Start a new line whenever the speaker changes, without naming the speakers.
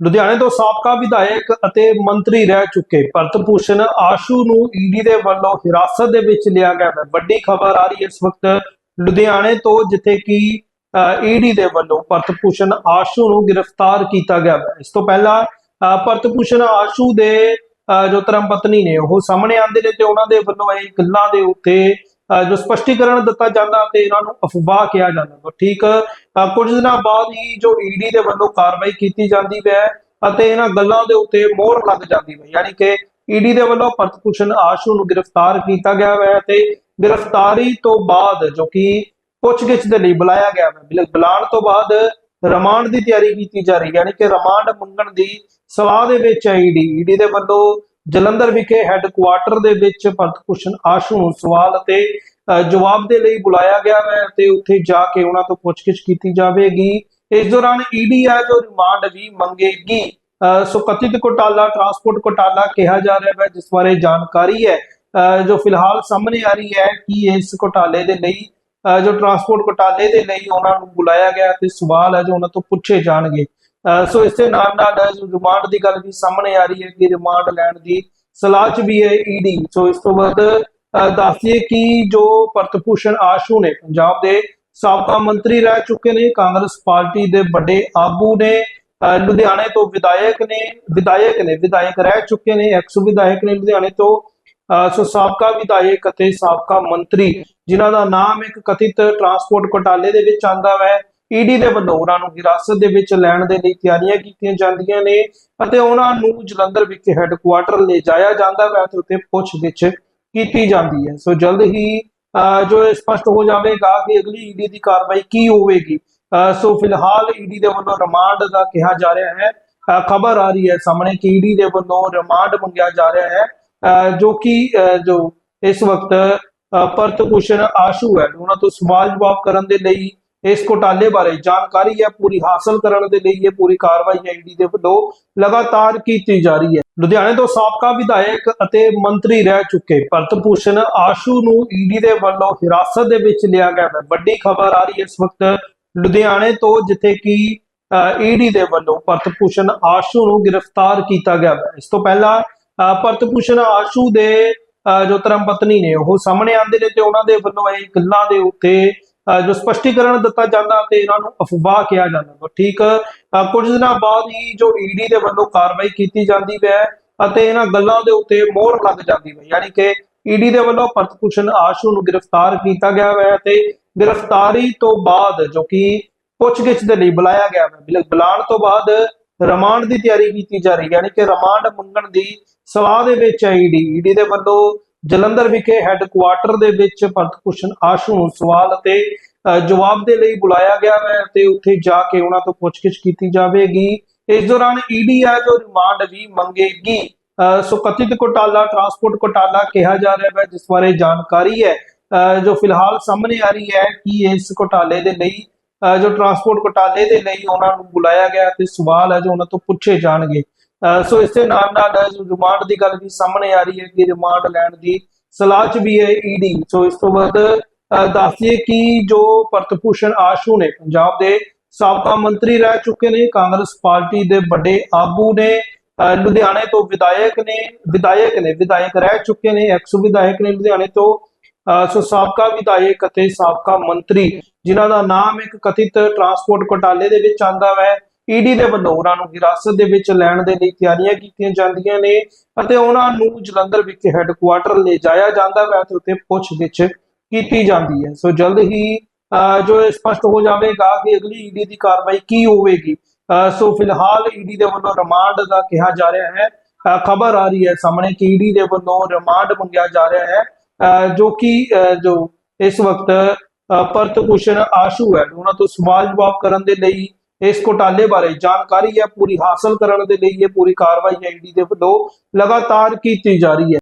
ਲੁਧਿਆਣੇ ਤੋਂ ਸਾਬਕਾ ਵਿਧਾਇਕ ਅਤੇ ਮੰਤਰੀ ਰਹਿ ਚੁੱਕੇ। ਭਰਤ ਭੂਸ਼ਣ ਆਸ਼ੂ ਨੂੰ ਈਡੀ ਦੇ ਵੱਲੋਂ ਹਿਰਾਸਤ ਦੇ ਵਿੱਚ ਲਿਆ ਗਿਆ ਹੈ। ਵੱਡੀ ਖਬਰ ਆ ਰਹੀ ਹੈ ਇਸ ਵਕਤ ਲੁਧਿਆਣੇ ਤੋਂ ਜਿੱਥੇ ਕਿ ਈਡੀ ਦੇ ਵੱਲੋਂ ਭਰਤ ਭੂਸ਼ਣ ਆਸ਼ੂ ਨੂੰ ਗ੍ਰਿਫਤਾਰ ਕੀਤਾ ਗਿਆ ਹੈ। ਇਸ ਤੋਂ ਪਹਿਲਾਂ ਭਰਤ ਭੂਸ਼ਣ ਆਸ਼ੂ ਦੇ ਅ, ਜੋ ਧਰਮ ਪਤਨੀ ਨੇ ਉਹ ਸਾਹਮਣੇ ਆਉਂਦੇ ਨੇ ਤੇ ਉਹਨਾਂ ਦੇ ਵੱਲੋਂ ਇਹ ਗੱਲਾਂ ਦੇ ਉੱਤੇ ਅ, ਜੋ ਸਪਸ਼ਟੀਕਰਨ ਦਿੱਤਾ ਜਾਂਦਾ ਤੇ ਇਹਨਾਂ ਨੂੰ ਅਫਵਾਹ ਕਿਹਾ ਜਾਂਦਾ। ਠੀਕ ਕੁਝ ਦਿਨਾਂ ਬਾਅਦ ਹੀ ਜੋ ਈਡੀ ਦੇ ਵੱਲੋਂ ਕਾਰਵਾਈ ਕੀਤੀ ਜਾਂਦੀ ਹੈ ਅਤੇ ਇਹਨਾਂ ਗੱਲਾਂ ਦੇ ਉੱਤੇ ਮੋਹਰ ਲੱਗ ਜਾਂਦੀ ਹੈ। ਯਾਨੀ ਕਿ ਈਡੀ ਦੇ ਵੱਲੋਂ ਭਰਤ ਆਸ਼ੂ ਨੂੰ ਗ੍ਰਿਫਤਾਰ ਕੀਤਾ ਗਿਆ ਹੈ ਤੇ ਗ੍ਰਿਫਤਾਰੀ ਤੋਂ ਬਾਅਦ ਜੋ ਕਿ ਪੁੱਛਗਿੱਛ ਦੇ ਲਈ ਬੁਲਾਇਆ ਗਿਆ ਹੈ। ਬੁਲਾਉਣ ਤੋਂ ਬਾਅਦ ਰਿਮਾਂਡ ਦੀ ਤਿਆਰੀ ਕੀਤੀ ਜਾ ਰਹੀ ਹੈ। ਯਾਨੀ ਕਿ ਰਿਮਾਂਡ ਮੰਗਣ ਦੀ ਸਲਾਹ ਦੇ ਵਿੱਚ ਹੈ ਈਡੀ ਈਡੀ ਦੇ ਵੱਲੋਂ ਜਲੰਧਰ ਵਿਖੇ ਹੈੱਡਕੁਆਟਰ ਦੇ ਵਿੱਚ ਭਰਤ ਭੂਸ਼ਣ ਆਸ਼ੂ ਨੂੰ ਸਵਾਲ ਅਤੇ ਜਵਾਬ ਦੇ ਲਈ ਬੁਲਾਇਆ ਗਿਆ ਹੈ ਤੇ ਉੱਥੇ ਜਾ ਕੇ ਉਹਨਾਂ ਤੋਂ ਪੁੱਛਗਿੱਛ ਕੀਤੀ ਜਾਵੇਗੀ। ਇਸ ਦੌਰਾਨ ਈਡੀ ਆ ਜੋ ਰਿਮਾਂਡ ਵੀ ਮੰਗੇਗੀ। ਸੋ ਕਥਿਤ ਘੋਟਾਲਾ ਟਰਾਂਸਪੋਰਟ ਘੋਟਾਲਾ ਕਿਹਾ ਜਾ ਰਿਹਾ ਹੈ ਜਿਸ ਬਾਰੇ ਜਾਣਕਾਰੀ ਹੈ। ਜੋ ਫਿਲਹਾਲ ਸਾਹਮਣੇ ਆ ਰਹੀ ਹੈ ਕਿ ਇਸ ਘੋਟਾਲੇ ਦੇ ਲਈ ਅ, ਜੋ ਟਰਾਂਸਪੋਰਟ ਘੋਟਾਲੇ ਦੇ ਲਈ ਉਹਨਾਂ ਨੂੰ ਬੁਲਾਇਆ ਗਿਆ ਤੇ ਸਵਾਲ ਹੈ ਜੋ ਉਹਨਾਂ ਤੋਂ ਪੁੱਛੇ ਜਾਣਗੇ। ਸੋ ਇਸ ਦੇ ਨਾਲ ਨਾਲ ਜੋ ਰਿਮਾਂਡ ਦੀ ਗੱਲ ਵੀ ਸਾਹਮਣੇ ਆ ਰਹੀ ਹੈ ਕਿ ਰਿਮਾਂਡ ਲੈਣ ਦੀ ਸਲਾਹ ਚ ਵੀ ਹੈ ਈਡੀ। ਸੋ ਇਸ ਤੋਂ ਬਾਅਦ ਅ, ਕਿ ਜੋ ਭਰਤ ਭੂਸ਼ਣ ਆਸ਼ੂ ਨੇ ਪੰਜਾਬ ਦੇ ਸਾਬਕਾ ਮੰਤਰੀ ਰਹਿ ਚੁੱਕੇ ਨੇ ਕਾਂਗਰਸ ਪਾਰਟੀ ਦੇ ਵੱਡੇ ਆਗੂ ਨੇ ਲੁਧਿਆਣੇ ਤੋਂ ਵਿਧਾਇਕ ਨੇ ਵਿਧਾਇਕ ਨੇ ਵਿਧਾਇਕ ਰਹਿ ਚੁੱਕੇ ਨੇ ਐਕਸ ਵਿਧਾਇਕ ਨੇ ਲੁਧਿਆਣੇ ਤੋਂ ਸੋ ਸਾਬਕਾ ਵਿਧਾਇਕ ਅਤੇ ਸਾਬਕਾ ਮੰਤਰੀ ਜਿਨ੍ਹਾਂ ਦਾ ਨਾਮ ਇੱਕ ਕਥਿਤ ਟਰਾਂਸਪੋਰਟ ਘੋਟਾਲੇ ਦੇ ਵਿੱਚ ਆਂਦਾ ਹੈ ਈਡੀ ਦੇ ਵੱਲੋਂ ਉਹਨਾਂ ਨੂੰ ਹਿਰਾਸਤ ਦੇ ਵਿੱਚ ਲੈਣ ਦੇ ਲਈ ਤਿਆਰੀਆਂ ਕੀਤੀਆਂ ਜਾਂਦੀਆਂ ਨੇ ਅਤੇ ਉਹਨਾਂ ਨੂੰ ਜਲੰਧਰ ਵਿਖੇ ਹੈੱਡਕੁਆਟਰ ਲੈ ਜਾਇਆ ਜਾਂਦਾ ਹੈ ਤੇ ਉੱਥੇ ਪੁੱਛਗਿੱਛ ਕੀਤੀ ਜਾਂਦੀ ਹੈ। ਸੋ ਜਲਦ ਹੀ ਅ, ਜੋ ਸਪਸ਼ਟ ਹੋ ਜਾਵੇਗਾ ਕਿ ਅਗਲੀ ਈਡੀ ਦੀ ਕਾਰਵਾਈ ਕੀ ਹੋਵੇਗੀ। ਸੋ ਫਿਲਹਾਲ ਈਡੀ ਦੇ ਵੱਲੋਂ ਰਿਮਾਂਡ ਦਾ ਕਿਹਾ ਜਾ ਰਿਹਾ ਹੈ। ਖਬਰ ਆ ਰਹੀ ਹੈ ਸਾਹਮਣੇ ਕਿ ਈਡੀ ਦੇ ਵੱਲੋਂ ਰਿਮਾਂਡ ਮੰਗਿਆ ਜਾ ਰਿਹਾ ਹੈ। ਅ, ਜੋ ਕਿ ਜੋ ਇਸ ਵਕਤ ਅ, ਭੂਸ਼ਣ ਆਸ਼ੂ ਹੈ। ਉਹਨਾਂ ਤੋਂ ਸਵਾਲ ਜਵਾਬ ਕਰਨ ਦੇ ਲਈ ਇਸ ਘੋਟਾਲੇ ਬਾਰੇ ਜਾਣਕਾਰੀ ਹੈ ਪੂਰੀ ਹਾਸਲ ਕਰਨ ਦੇ ਲਈ ਇਹ ਪੂਰੀ ਕਾਰਵਾਈ ਈਡੀ ਦੇ ਵੱਲੋਂ ਲਗਾਤਾਰ ਕੀਤੀ ਜਾ ਰਹੀ ਹੈ। ਲੁਧਿਆਣੇ ਤੋਂ ਸਾਬਕਾ ਵਿਧਾਇਕ ਅਤੇ ਮੰਤਰੀ ਰਹਿ ਚੁੱਕੇ ਭਰਤ ਭੂਸ਼ਣ ਆਸ਼ੂ ਨੂੰ ਈਡੀ ਦੇ ਵੱਲੋਂ ਹਿਰਾਸਤ ਦੇ ਵਿੱਚ ਲਿਆ ਗਿਆ ਹੈ। ਵੱਡੀ ਖਬਰ ਆ ਰਹੀ ਹੈ ਇਸ ਵਕਤ ਲੁਧਿਆਣੇ ਤੋਂ ਜਿੱਥੇ ਕਿ ਈਡੀ ਦੇ ਵੱਲੋਂ ਭਰਤ ਭੂਸ਼ਣ ਆਸ਼ੂ ਨੂੰ ਗ੍ਰਿਫਤਾਰ ਕੀਤਾ ਗਿਆ ਹੈ। ਇਸ ਤੋਂ ਪਹਿਲਾਂ ਅ, ਭਰਤ ਭੂਸ਼ਣ ਆਸ਼ੂ ਦੇ ਅ, ਜੋ ਧਰਮ ਪਤਨੀ ਨੇ ਉਹ ਸਾਹਮਣੇ ਆਉਂਦੇ ਨੇ ਤੇ ਉਹਨਾਂ ਦੇ ਵੱਲੋਂ ਇਹ ਗੱਲਾਂ ਦੇ ਉੱਤੇ ਜੋ ਸਪਸ਼ਟੀਕਰਨ ਦਿੱਤਾ ਜਾਂਦਾ ਤੇ ਇਹਨਾਂ ਨੂੰ ਅਫਵਾਹ ਕਿਹਾ ਜਾਂਦਾ। ਠੀਕ ਕੁਝ ਦਿਨਾਂ ਬਾਅਦ ਹੀ ਜੋ ਈਡੀ ਦੇ ਵੱਲੋਂ ਕਾਰਵਾਈ ਕੀਤੀ ਜਾਂਦੀ ਹੈ ਅਤੇ ਇਹਨਾਂ ਗੱਲਾਂ ਦੇ ਉੱਤੇ ਮੋਹਰ ਲੱਗ ਜਾਂਦੀ ਹੈ। ਯਾਨੀ ਕਿ ਈਡੀ ਦੇ ਵੱਲੋਂ ਭਰਤ ਆਸ਼ੂ ਨੂੰ ਗ੍ਰਿਫਤਾਰ ਕੀਤਾ ਗਿਆ ਹੈ ਤੇ ਗ੍ਰਿਫਤਾਰੀ ਤੋਂ ਬਾਅਦ ਜੋ ਕਿ ਪੁੱਛਗਿੱਛ ਦੇ ਲਈ ਬੁਲਾਇਆ ਗਿਆ ਹੈ। ਬੁਲਾਉਣ ਤੋਂ ਬਾਅਦ ਰਿਮਾਂਡ ਦੀ ਤਿਆਰੀ ਕੀਤੀ ਜਾ ਰਹੀ ਹੈ। ਯਾਨੀ ਕਿ ਰਿਮਾਂਡ ਮੰਗਣ ਦੀ ਸਲਾਹ ਦੇ ਵਿੱਚ ਹੈ ਈਡੀ ਈਡੀ ਦੇ ਵੱਲੋਂ ਜਲੰਧਰ ਵਿਖੇ ਹੈੱਡਕੁਆਟਰ ਦੇ ਵਿੱਚ ਭਰਤ ਭੂਸ਼ਣ ਆਸ਼ੂ ਨੂੰ ਸਵਾਲ ਅਤੇ ਜਵਾਬ ਦੇ ਲਈ ਬੁਲਾਇਆ ਗਿਆ ਹੈ ਤੇ ਉੱਥੇ ਜਾ ਕੇ ਉਹਨਾਂ ਤੋਂ ਪੁੱਛਗਿੱਛ ਕੀਤੀ ਜਾਵੇਗੀ। ਇਸ ਦੌਰਾਨ ਈਡੀ ਆ ਜੋ ਰਿਮਾਂਡ ਵੀ ਮੰਗੇਗੀ। ਅ, ਸੋ ਕਥਿਤ ਘੋਟਾਲਾ ਟਰਾਂਸਪੋਰਟ ਘੋਟਾਲਾ ਕਿਹਾ ਜਾ ਰਿਹਾ ਹੈ ਜਿਸ ਬਾਰੇ ਜਾਣਕਾਰੀ ਹੈ। ਅ, ਜੋ ਫਿਲਹਾਲ ਸਾਹਮਣੇ ਆ ਰਹੀ ਹੈ ਕਿ ਇਸ ਘੋਟਾਲੇ ਦੇ ਲਈ ਅ, ਜੋ ਟਰਾਂਸਪੋਰਟ ਘੋਟਾਲੇ ਦੇ ਲਈ ਉਹਨਾਂ ਨੂੰ ਬੁਲਾਇਆ ਗਿਆ ਤੇ ਸਵਾਲ ਹੈ ਜੋ ਉਹਨਾਂ ਤੋਂ ਪੁੱਛੇ ਜਾਣਗੇ। ਸੋ ਇਸ ਦੇ ਨਾਲ ਨਾਲ ਰਿਮਾਂਡ ਦੀ ਗੱਲ ਵੀ ਸਾਹਮਣੇ ਆ ਰਹੀ ਹੈ ਕਿ ਰਿਮਾਂਡ ਲੈਣ ਦੀ ਸਲਾਹ ਚ ਵੀ ਹੈ ਈਡੀ। ਸੋ ਇਸ ਤੋਂ ਬਾਅਦ ਅ, ਕਿ ਜੋ ਭਰਤ ਆਸ਼ੂ ਨੇ ਪੰਜਾਬ ਦੇ ਸਾਬਕਾ ਮੰਤਰੀ ਰਹਿ ਚੁੱਕੇ ਨੇ ਕਾਂਗਰਸ ਪਾਰਟੀ ਦੇ ਵੱਡੇ ਆਗੂ ਨੇ ਲੁਧਿਆਣੇ ਤੋਂ ਵਿਧਾਇਕ ਨੇ ਵਿਧਾਇਕ ਨੇ ਵਿਧਾਇਕ ਰਹਿ ਚੁੱਕੇ ਨੇ ਐਕਸ ਵਿਧਾਇਕ ਨੇ ਲੁਧਿਆਣੇ ਤੋਂ ਅ, ਸੋ ਸਾਬਕਾ ਵਿਧਾਇਕ ਅਤੇ ਸਾਬਕਾ ਮੰਤਰੀ ਜਿਨ੍ਹਾਂ ਦਾ ਨਾਮ ਇੱਕ ਕਥਿਤ ਟਰਾਂਸਪੋਰਟ ਘੋਟਾਲੇ ਦੇ ਵਿੱਚ ਆਂਦਾ ਹੈ ਈਡੀ ਦੇ ਵੱਲੋਂ ਉਹਨਾਂ ਨੂੰ ਹਿਰਾਸਤ ਦੇ ਵਿੱਚ ਲੈਣ ਦੇ ਲਈ ਤਿਆਰੀਆਂ ਕੀਤੀਆਂ ਜਾਂਦੀਆਂ ਨੇ ਅਤੇ ਉਹਨਾਂ ਨੂੰ ਜਲੰਧਰ ਵਿਖੇ ਹੈੱਡਕੁਆਟਰ ਲੈ ਜਾਇਆ ਜਾਂਦਾ ਹੈ ਤੇ ਉੱਥੇ ਪੁੱਛਗਿੱਛ ਕੀਤੀ ਜਾਂਦੀ ਹੈ। ਸੋ ਜਲਦ ਹੀ ਅ, ਜੋ ਸਪਸ਼ਟ ਹੋ ਜਾਵੇਗਾ ਕਿ ਅਗਲੀ ਈਡੀ ਦੀ ਕਾਰਵਾਈ ਕੀ ਹੋਵੇਗੀ। ਸੋ ਫਿਲਹਾਲ ਈਡੀ ਦੇ ਵੱਲੋਂ ਰਿਮਾਂਡ ਦਾ ਕਿਹਾ ਜਾ ਰਿਹਾ ਹੈ। ਖਬਰ ਆ ਰਹੀ ਹੈ ਸਾਹਮਣੇ ਕਿ ਈਡੀ ਦੇ ਵੱਲੋਂ ਰਿਮਾਂਡ ਮੰਗਿਆ ਜਾ ਰਿਹਾ ਹੈ। ਅ, ਜੋ ਕਿ ਜੋ ਇਸ ਵਕਤ ਪਰਤ ਭਰਤ ਭੂਸ਼ਣ ਆਸ਼ੂ ਹੈ। ਉਹਨਾਂ ਤੋਂ ਸਵਾਲ ਜਵਾਬ ਕਰਨ ਦੇ ਲਈ ਇਸ ਘੋਟਾਲੇ ਬਾਰੇ ਜਾਣਕਾਰੀ ਹੈ, ਪੂਰੀ ਹਾਸਲ ਕਰਨ ਦੇ ਲਈ ਇਹ ਪੂਰੀ ਕਾਰਵਾਈ ਈਡੀ ਦੇ ਵੱਲੋਂ ਲਗਾਤਾਰ ਕੀਤੀ ਜਾ ਰਹੀ ਹੈ।